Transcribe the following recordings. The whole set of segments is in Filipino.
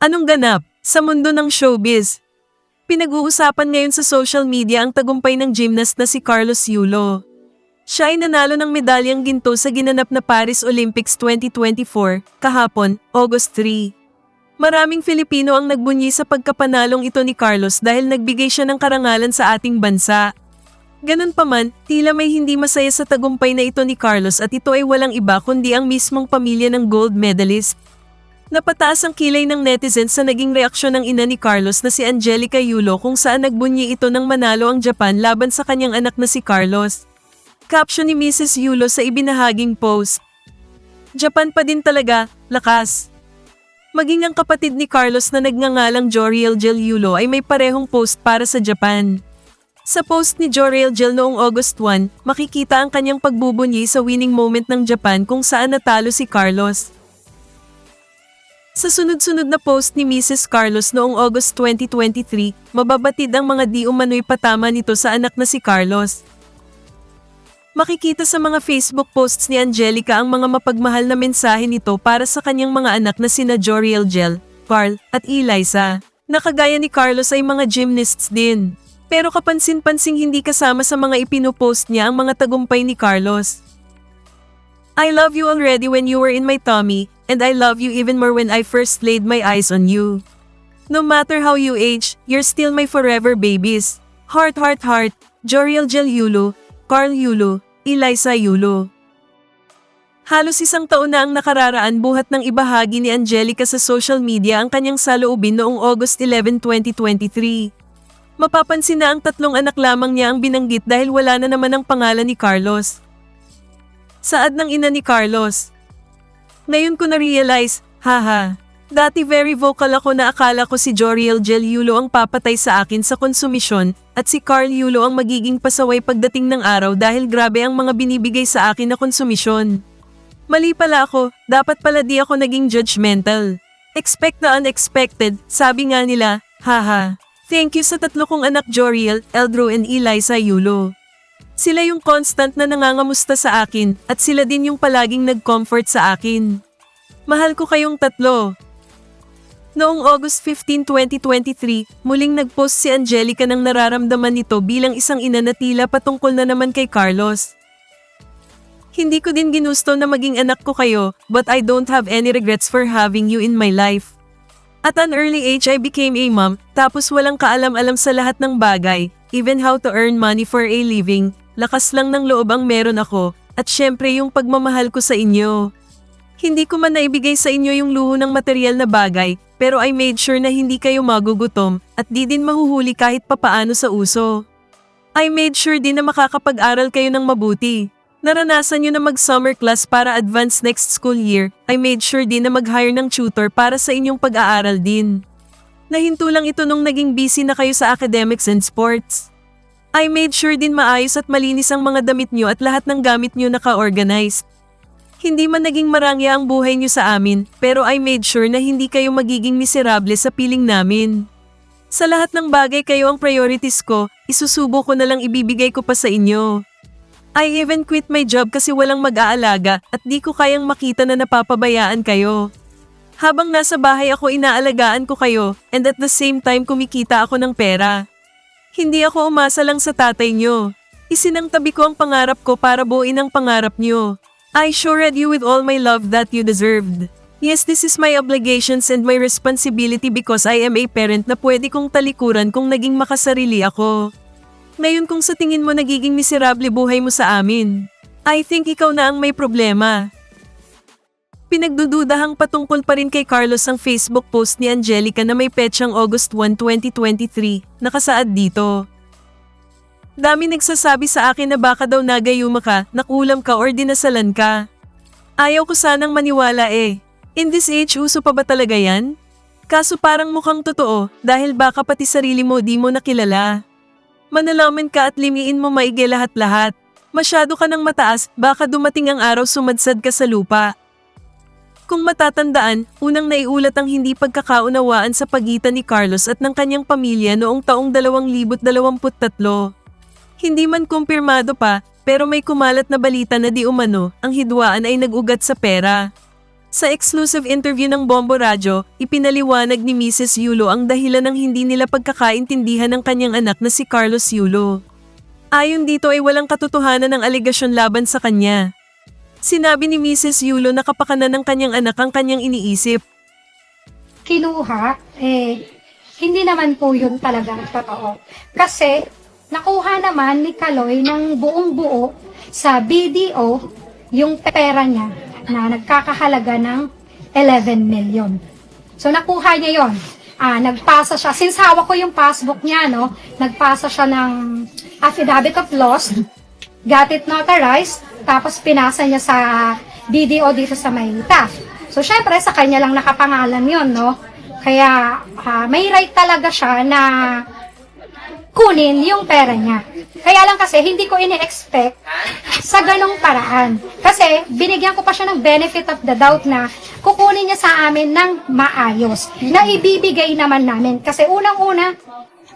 Anong ganap sa mundo ng showbiz? Pinag-uusapan ngayon sa social media ang tagumpay ng gymnast na si Carlos Yulo. Siya ay nanalo ng medalyang ginto sa ginanap na Paris Olympics 2024 kahapon, August 3. Maraming Filipino ang nagbunyi sa pagkapanalong ito ni Carlos dahil nagbigay siya ng karangalan sa ating bansa. Ganun pa man, tila may hindi masaya sa tagumpay na ito ni Carlos at ito ay walang iba kundi ang mismong pamilya ng gold medalist. Napataas ang kilay ng netizens sa naging reaksyon ng ina ni Carlos na si Angelica Yulo kung saan nagbunyi ito ng manalo ang Japan laban sa kanyang anak na si Carlos. Caption ni Mrs. Yulo sa ibinahaging post. Japan pa din talaga, lakas. Maging ang kapatid ni Carlos na nagngangalang Joriel Gel Yulo ay may parehong post para sa Japan. Sa post ni Joriel Gel noong August 1, makikita ang kanyang pagbubunyi sa winning moment ng Japan kung saan natalo si Carlos. Sa sunod-sunod na post ni Mrs. Carlos noong August 2023, mababatid ang mga di umano'y patama nito sa anak na si Carlos. Makikita sa mga Facebook posts ni Angelica ang mga mapagmahal na mensahe nito para sa kanyang mga anak na sina Joriel Gel, Carl, at Eliza. Nakagaya ni Carlos ay mga gymnasts din. Pero kapansin-pansing hindi kasama sa mga ipinopost niya ang mga tagumpay ni Carlos. I love you already when you were in my tummy, and I love you even more when I first laid my eyes on you. No matter how you age, you're still my forever babies. Heart, heart, heart, Joriel Gel Yulo, Carl Yulo, Eliza Yulo. Halos isang taon na ang nakararaan buhat ng ibahagi ni Angelica sa social media ang kanyang saloobin noong August 11, 2023. Mapapansin na ang tatlong anak lamang niya ang binanggit dahil wala na naman ang pangalan ni Carlos. Saad ng ina ni Carlos. Ngayon ko na-realize, haha. Dati very vocal ako na akala ko si Joriel Gel Yulo ang papatay sa akin sa konsumisyon at si Carl Yulo ang magiging pasaway pagdating ng araw dahil grabe ang mga binibigay sa akin na konsumisyon. Mali pala ako, dapat pala di ako naging judgmental. Expect the unexpected, sabi nga nila, haha. Thank you sa tatlo kong anak Joriel, Eldro and Eliza Yulo. Sila yung constant na nangangamusta sa akin at sila din yung palaging nag-comfort sa akin. Mahal ko kayong tatlo. Noong August 15, 2023, muling nagpost si Angelica ng nararamdaman nito bilang isang ina na tila patungkol na naman kay Carlos. Hindi ko din ginusto na maging anak ko kayo, but I don't have any regrets for having you in my life. At an early age I became a mom, tapos walang kaalam-alam sa lahat ng bagay, even how to earn money for a living, lakas lang ng loob ang meron ako, at syempre yung pagmamahal ko sa inyo. Hindi ko man naibigay sa inyo yung luho ng material na bagay, pero I made sure na hindi kayo magugutom at di din mahuhuli kahit papaano sa uso. I made sure din na makakapag-aral kayo ng mabuti. Naranasan nyo na mag-summer class para advance next school year, I made sure din na mag-hire ng tutor para sa inyong pag-aaral din. Nahinto lang ito nung naging busy na kayo sa academics and sports. I made sure din maayos at malinis ang mga damit nyo at lahat ng gamit nyo naka-organize. Hindi man naging marangya ang buhay nyo sa amin, pero I made sure na hindi kayo magiging miserable sa piling namin. Sa lahat ng bagay kayo ang priorities ko, isusubo ko na lang ibibigay ko pa sa inyo. I even quit my job kasi walang mag-aalaga at di ko kayang makita na napapabayaan kayo. Habang nasa bahay ako inaalagaan ko kayo and at the same time kumikita ako ng pera. Hindi ako umasa lang sa tatay nyo. Isinangtabi ko ang pangarap ko para buuin ang pangarap nyo. I assured you with all my love that you deserved. Yes, this is my obligations and my responsibility because I am a parent na pwede kong talikuran kung naging makasarili ako. Ngayon kung sa tingin mo nagiging miserable buhay mo sa amin, I think ikaw na ang may problema. Pinagdududahang patungkol pa rin kay Carlos ang Facebook post ni Angelica na may petsang August 1, 2023, nakasaad dito. Dami nagsasabi sa akin na baka daw nagayuma ka, nakulam ka or dinasalan ka. Ayaw ko sanang maniwala eh. In this age, uso pa ba talaga yan? Kaso parang mukhang totoo dahil baka pati sarili mo di mo nakilala. Manalaman ka at limiin mo maigi lahat-lahat. Masyado ka ng mataas, baka dumating ang araw sumadsad ka sa lupa. Kung matatandaan, unang naiulat ang hindi pagkakaunawaan sa pagitan ni Carlos at ng kanyang pamilya noong taong 2023. Hindi man kumpirmado pa, pero may kumalat na balita na di umano, ang hidwaan ay nag-ugat sa pera. Sa exclusive interview ng Bombo Radyo, ipinaliwanag ni Mrs. Yulo ang dahilan ng hindi nila pagkakaintindihan ng kanyang anak na si Carlos Yulo. Ayon dito ay walang katotohanan ng aligasyon laban sa kanya. Sinabi ni Mrs. Yulo na kapakanan ng kanyang anak ang kanyang iniisip. kinuha, eh, hindi naman po yun talaga totoo. Kasi, nakuha naman ni Kaloy ng buong buo sa BDO yung pera niya na nagkakahalaga ng 11 million. So, nakuha niya yon. Ah, nagpasa siya. Since hawak ko yung passbook niya, no, nagpasa siya ng affidavit of loss, got it notarized, tapos pinasa niya sa BDO dito sa Maynita. So, syempre, sa kanya lang nakapangalan yon no? Kaya, ah, may right talaga siya na kunin yung pera niya. Kaya lang kasi, hindi ko ini-expect sa ganong paraan. Kasi, binigyan ko pa siya ng benefit of the doubt na kukunin niya sa amin ng maayos. Na ibibigay naman namin. Kasi unang-una,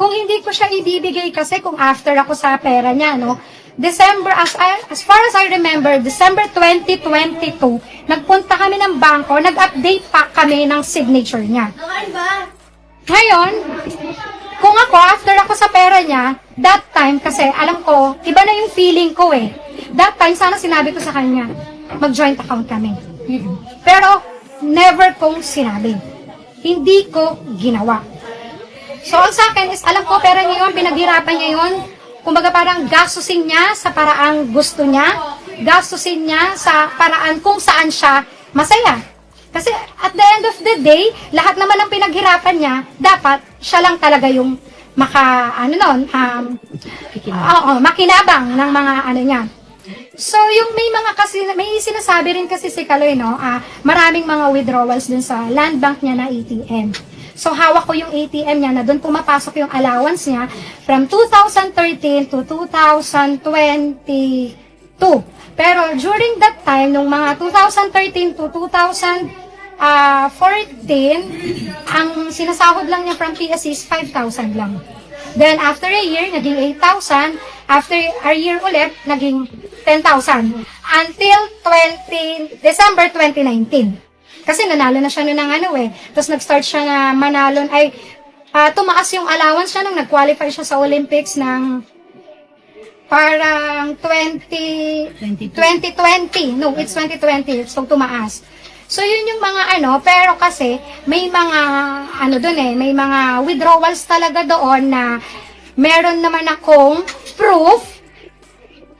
kung hindi ko siya ibibigay kasi kung after ako sa pera niya, no? December, as, I, as far as I remember, December 2022, nagpunta kami ng bangko, nag-update pa kami ng signature niya. Ngayon, kung ako, after ako sa pera niya, that time, kasi alam ko, iba na yung feeling ko eh. That time, sana sinabi ko sa kanya, mag-joint account kami. Pero, never kong sinabi. Hindi ko ginawa. So, ang sa akin is, alam ko, pera niya yun, pinaghirapan niya yun. Kumbaga parang gastusin niya sa paraang gusto niya. Gastusin niya sa paraan kung saan siya masaya. Kasi at the end of the day, lahat naman ng pinaghirapan niya, dapat siya lang talaga yung maka, ano nun, um, oo, makinabang ng mga ano niya. So, yung may mga kasi, may sinasabi rin kasi si Kaloy, no, ah, maraming mga withdrawals dun sa land bank niya na ATM. So, hawak ko yung ATM niya na doon pumapasok yung allowance niya from 2013 to 2022. Pero during that time, nung mga 2013 to 2014, ang sinasahod lang niya from PSC is 5,000 lang. Then, after a year, naging 8,000. After a year ulit, naging 10,000. Until 20, December 2019. Kasi nanalo na siya noon ng ano eh. Tapos nag-start siya na manalo, ay ah, tumaas yung allowance siya nung nag-qualify siya sa Olympics ng parang 20, 2020. No, it's 2020. So, tumaas. So, yun yung mga ano, pero kasi, may mga, ano doon eh, may mga withdrawals talaga doon na meron naman akong proof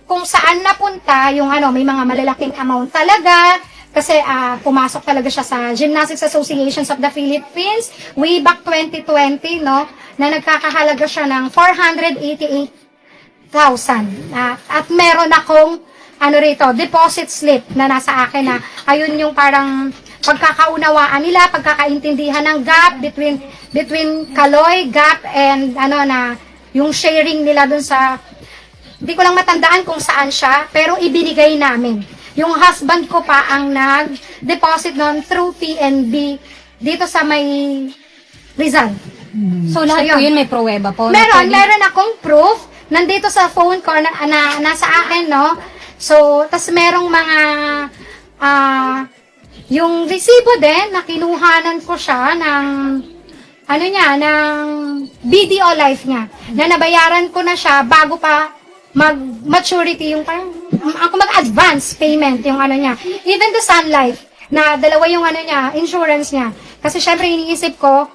kung saan napunta yung ano, may mga malalaking amount talaga. Kasi ah, pumasok talaga siya sa Gymnastics Associations of the Philippines way back 2020, no? Na nagkakahalaga siya ng 488,000. Ah, at meron akong ano rito, deposit slip na nasa akin na ayun yung parang pagkakaunawaan nila, pagkakaintindihan ng gap between between Kaloy, Gap and ano na yung sharing nila dun sa hindi ko lang matandaan kung saan siya, pero ibinigay namin. Yung husband ko pa ang nag-deposit nun through PNB dito sa may Rizal. So, lahat po yun may pruweba po. Meron, meron akong proof. Nandito sa phone ko na, na nasa akin, no? So, tas merong mga ah yung resibo din na kinuhanan ko siya ng ano niya, ng BDO life niya. Na nabayaran ko na siya bago pa mag-maturity yung parang, ako mag-advance payment yung ano niya. Even the Sun Life, na dalawa yung ano niya, insurance niya. Kasi syempre iniisip ko,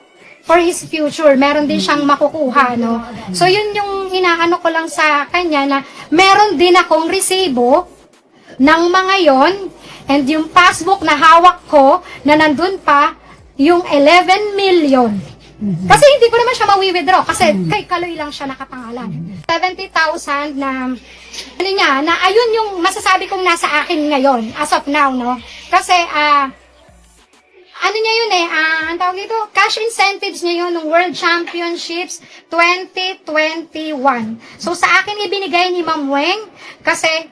for his future, meron din siyang makukuha, no? So, yun yung inaano ko lang sa kanya na meron din akong resibo ng mga yon and yung passbook na hawak ko na nandun pa yung 11 million. Kasi hindi ko naman siya mawi-withdraw kasi kay Kaloy lang siya nakapangalan. 70,000 na ano niya, na ayun yung masasabi kong nasa akin ngayon as of now, no? Kasi ah ano niya yun eh, ah, ang tawag dito, cash incentives niya yun ng World Championships 2021. So sa akin ibinigay ni Ma'am Weng kasi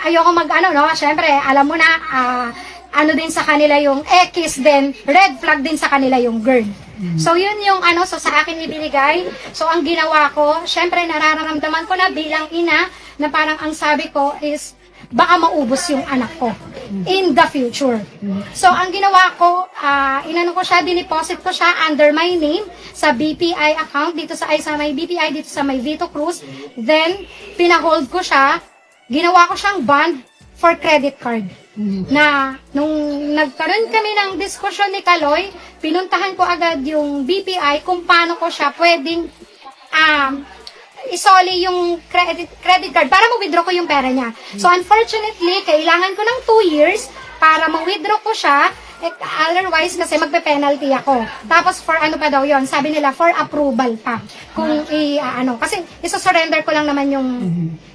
ayoko mag ano no, syempre alam mo na ah, ano din sa kanila yung X din, red flag din sa kanila yung girl. So yun yung ano, so sa akin ibinigay. So ang ginawa ko, syempre nararamdaman ko na bilang ina na parang ang sabi ko is baka maubos yung anak ko in the future. So, ang ginawa ko, ah, inano ko siya, dineposit ko siya under my name sa BPI account, dito sa, ay, sa may BPI, dito sa may Vito Cruz. Then, pinahold ko siya, ginawa ko siyang bond for credit card. Na, nung nagkaroon kami ng diskusyon ni Kaloy, pinuntahan ko agad yung BPI kung paano ko siya pwedeng um, isoli yung credit credit card para ma-withdraw ko yung pera niya. So unfortunately, kailangan ko ng 2 years para ma-withdraw ko siya. Eh, otherwise, kasi magpe-penalty ako. Tapos, for ano pa daw yon Sabi nila, for approval pa. Kung i, ah, ano, kasi isa-surrender ko lang naman yung,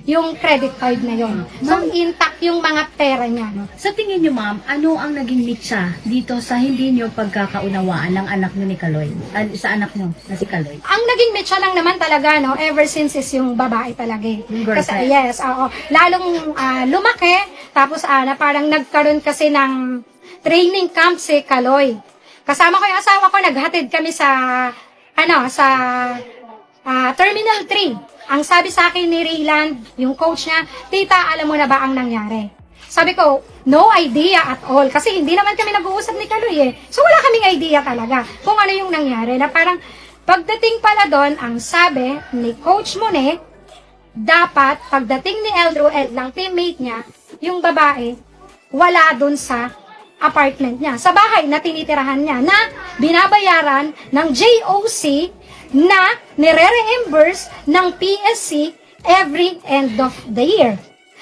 yung credit card na yon So, intact yung mga pera niya. Sa tingin niyo, ma'am, ano ang naging mitsa dito sa hindi niyo pagkakaunawaan ng anak niyo ni Kaloy? Ah, sa anak niyo na si Kaloy? ang naging mecha lang naman talaga, no, ever since is yung babae talaga. eh. Yung Kasi, yes, oo. Lalong ah, lumaki, tapos ah, na parang nagkaroon kasi ng training camp si Kaloy. Kasama ko yung asawa ko, naghatid kami sa, ano, sa ah, Terminal 3. Ang sabi sa akin ni Rayland, yung coach niya, Tita, alam mo na ba ang nangyari? Sabi ko, no idea at all. Kasi hindi naman kami nag-uusap ni Kaloy eh. So wala kaming idea talaga kung ano yung nangyari. Na parang pagdating pala doon, ang sabi ni Coach Monet, dapat pagdating ni Eldro Ed ng teammate niya, yung babae, wala doon sa apartment niya, sa bahay na tinitirahan niya, na binabayaran ng JOC na nire-reimburse ng PSC every end of the year.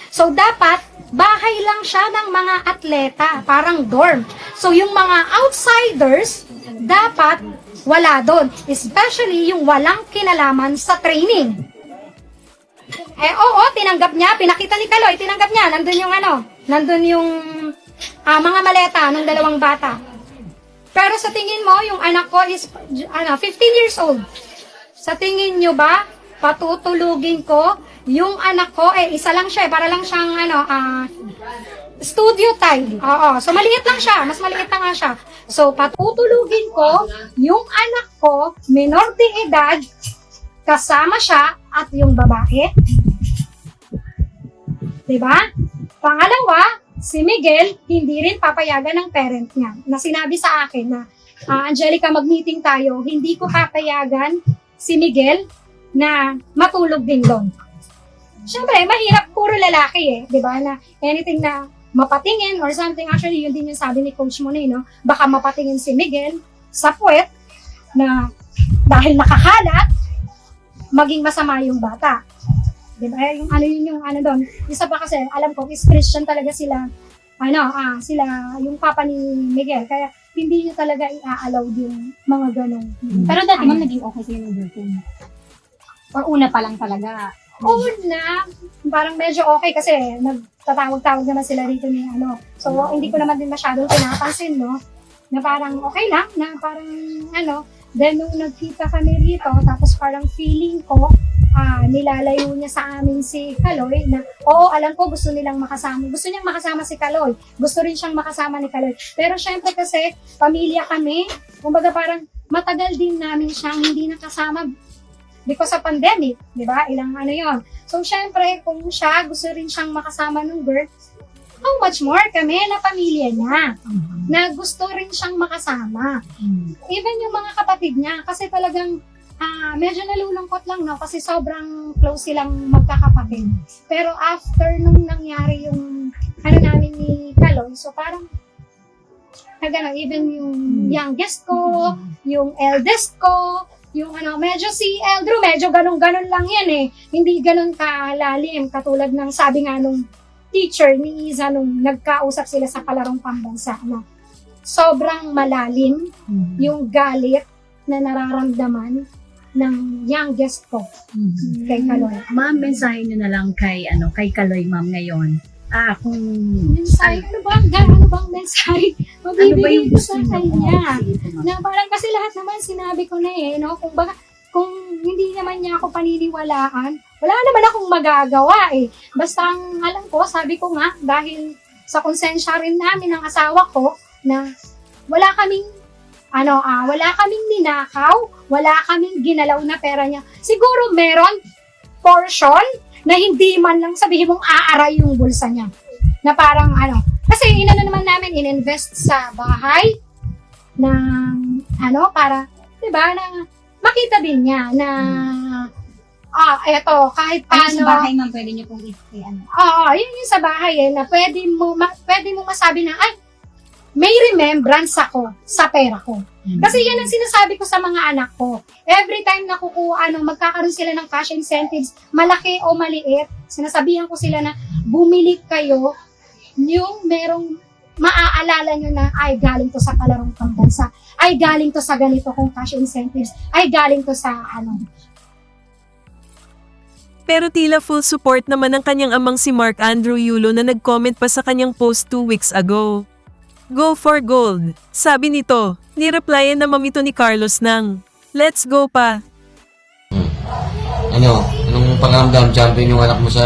So, dapat, bahay lang siya ng mga atleta, parang dorm. So, yung mga outsiders, dapat wala doon. Especially yung walang kinalaman sa training. Eh, oo, tinanggap niya. Pinakita ni Kaloy, tinanggap niya. Nandun yung ano, nandun yung ah, mga maleta ng dalawang bata. Pero sa tingin mo, yung anak ko is ano, 15 years old. Sa tingin nyo ba, patutulugin ko yung anak ko, eh, isa lang siya, eh, para lang siyang, ano, ah, studio time. Oo, so maliit lang siya, mas maliit na nga siya. So, patutulugin ko yung anak ko, minor de edad, kasama siya at yung babae. Diba? Pangalawa, si Miguel, hindi rin papayagan ng parent niya. Na sinabi sa akin na, "Ah, Angelica, mag-meeting tayo, hindi ko papayagan si Miguel na matulog din doon. Siyempre, mahirap, puro lalaki eh, di ba? Na anything na mapatingin or something, actually, yun din yung sabi ni Coach Monet, no? Baka mapatingin si Miguel sa puwet na dahil nakakalat, maging masama yung bata. Di ba? Yung ano yun yung ano doon. Isa pa kasi, alam ko, is Christian talaga sila, ano, ah, sila, yung papa ni Miguel. Kaya, hindi niya talaga i-allow yung mga ganong. Pero dati ma'am, naging okay kayo ng girlfriend. Or una pa lang talaga. Una, parang medyo okay kasi nagtatawag-tawag naman sila dito ni ano. So, hindi ko naman din masyadong pinapansin, no? Na parang okay lang, na parang ano. Then, nung nagkita kami rito, tapos parang feeling ko, ah, nilalayo niya sa amin si Kaloy na, oo, alam ko gusto nilang makasama. Gusto niyang makasama si Kaloy. Gusto rin siyang makasama ni Kaloy. Pero syempre kasi, pamilya kami. Kumbaga parang matagal din namin siyang hindi nakasama because of pandemic, di ba? Ilang ano yon. So, syempre, kung siya, gusto rin siyang makasama ng girl, how much more kami na pamilya niya, na gusto rin siyang makasama. Even yung mga kapatid niya, kasi talagang ah medyo nalulungkot lang, no? Kasi sobrang close silang magkakapatid. Pero after nung nangyari yung ano namin ni Kaloy, so parang nagano, even yung youngest ko, yung eldest ko, yung ano, medyo si Eldro, medyo ganun-ganun lang yan eh. Hindi ganun kalalim, katulad ng sabi nga nung teacher ni Isa nung nagkausap sila sa palarong pambansa na sobrang malalim yung galit na nararamdaman ng youngest ko kay Kaloy. Ma'am, mensahe niyo na lang kay, ano, kay Kaloy, ma'am, ngayon. Ah, kung... Mensahe, ano ba? Ano bang mensahe? Ano ba yung Mabibigay gusto sa niyo? kanya. Na parang kasi lahat naman sinabi ko na eh, no? Kung baga, kung hindi naman niya ako paniniwalaan, wala naman akong magagawa eh. Basta ang alam ko, sabi ko nga, dahil sa konsensya rin namin ng asawa ko, na wala kaming, ano, ah, wala kaming ninakaw, wala kaming ginalaw na pera niya. Siguro meron portion na hindi man lang sabihin mong aaray yung bulsa niya. Na parang ano, kasi inano naman namin ininvest sa bahay ng ano para 'di ba na makita din niya na ah eto kahit Ano paano sa bahay ma'am, pwede niyo pong i- ano. Oo, yun yung sa bahay eh, na pwede mo, ma, pwede mo masabi na, ay, may remembrance ako sa pera ko. Kasi yan ang sinasabi ko sa mga anak ko. Every time na kukuha, ano, magkakaroon sila ng cash incentives, malaki o maliit, sinasabihan ko sila na bumili kayo yung merong maaalala nyo na ay galing to sa kalarong pambansa, ay galing to sa ganito kong cash incentives, ay galing to sa ano, Pero tila full support naman ng kanyang amang si Mark Andrew Yulo na nag-comment pa sa kanyang post two weeks ago. Go for gold. Sabi nito, nireplyan na mamito ni Carlos ng, Let's go pa. Ano, anong pangamdam champion yung anak mo sa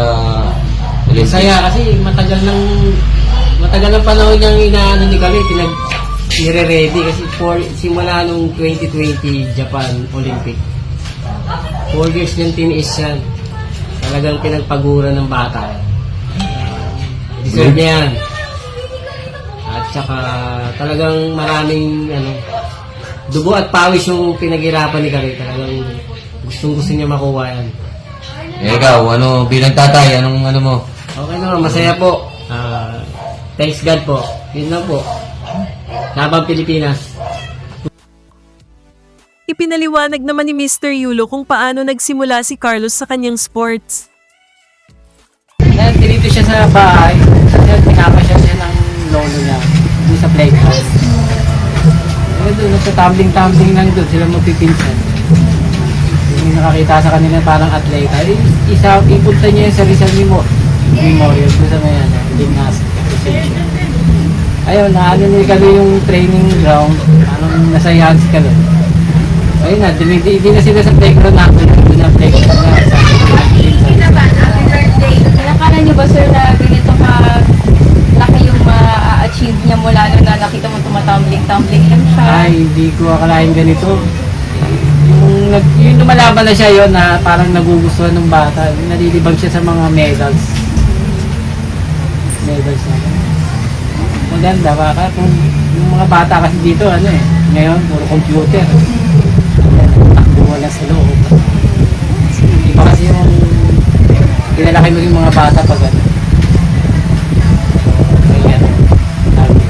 Olympics? Saya kasi matagal nang matagal ng panahon niyang inaano ni kami pinag nire-ready kasi for, simula nung 2020 Japan Olympic. Four years niyang tiniis yan. Talagang pinagpaguran ng bata. Deserve niya yan. At saka talagang maraming ano, dugo at pawis yung pinaghirapan ni Kari. Talagang gustong gusto niya makuha yan. Eh, ikaw, ano, bilang tatay, anong ano mo? Okay naman, masaya po. Thanks God po. Yun lang po. Labang Pilipinas. Ipinaliwanag naman ni Mr. Yulo kung paano nagsimula si Carlos sa kanyang sports. Dahil dito siya sa bahay, kasi pinapasyal siya ng lolo niya doon sa playground. Kaya doon, nagtatumbling-tumbling lang doon, sila magpipinsan. Yung nakakita sa kanila parang atleta. Eh, isa, ipunta niya sa Rizal Memo- Memorial doon sa may ano, association. Ayun, naano ni Kalo yung training ground, parang nasayahan si Kalo. Ayun na, di, di, di na sila sa playground natin, doon na playground na sa Nakala niyo ba sir na ganito ka laki yung ma-achieve niya mula nung na nakita mo tumatumbling-tumbling lang siya? Ay, hindi ko akalain ganito. Yung, nag, yung lumalaban na siya yon na parang nagugustuhan ng bata. Nalilibang siya sa mga medals. Medals na. Maganda, baka kung yung mga bata kasi dito, ano eh, ngayon, puro computer. Takbo wala sa loob. Iba kasi yung pinalaki mo yung mga bata pag ano.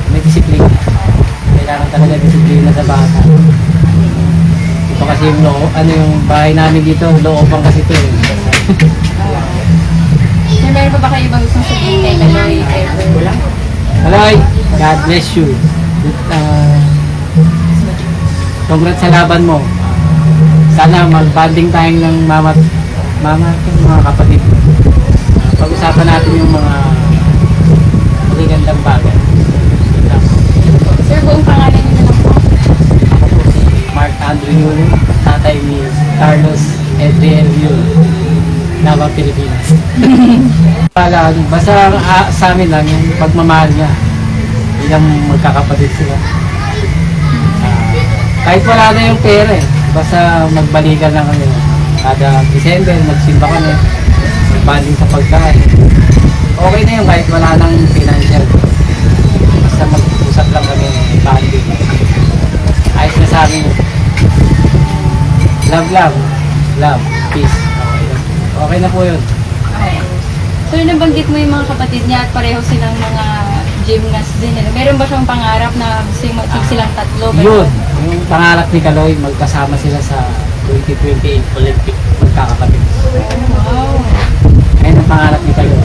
May disiplina. Kailangan talaga disiplina sa bata. Ito kasi yung loo, ano yung bahay namin dito, looban kasi ito eh. Meron pa ba kayo ibang gustong sabihin kay Kaloy ever? Aloy, God bless you. Uh, congrats sa laban mo. Sana mag-banding tayong ng mama, mama at mga kapatid. Uh, pag-usapan natin yung mga magagandang bagay. Sir, buong pangalan niyo na lang po. Ako po si Mark Andrew Yulo, tatay ni Carlos Edriel Yulo. Nabang Pilipinas. Wala, ano, basta ah, sa amin lang yung pagmamahal niya. Bilang magkakapatid sila. Ah, kahit wala na yung pera eh. Basta magbalikan lang kami. Kada December, magsimba kami. Magbanding sa pagkain. Okay na yun kahit wala nang financial. Basta mag-usap lang kami. Banding. Ayos na sa amin. Love, love. Love. Peace. Okay na po yun. Okay. Sir, nabanggit mo yung mga kapatid niya at pareho silang mga gymnast din. Ano? Meron ba siyang pangarap na gusto yung mag-achieve silang tatlo? Yun. Yung pangarap ni Kaloy, magkasama sila sa 2028 Olympic magkakapatid. Wow. Ayun ang pangarap ni Kaloy.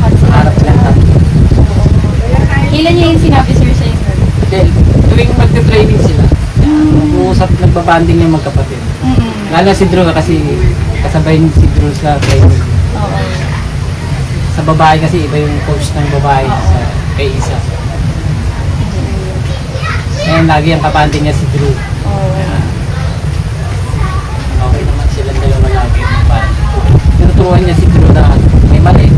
Pangarap lang tatlo. Kailan niya yung sinabi sir sa inyo? Then, tuwing magte-training sila, nag-uusap, nagbabanding yung magkapatid. Lalo si Drew kasi kasabay si Drew sa playbook. Oo. Sa babae kasi iba yung coach ng babae sa kay Isa. Ngayon lagi ang kapante niya si Drew. Oo. Okay naman sila dalawa lagi. Tinuturuan niya si Drew na may mali.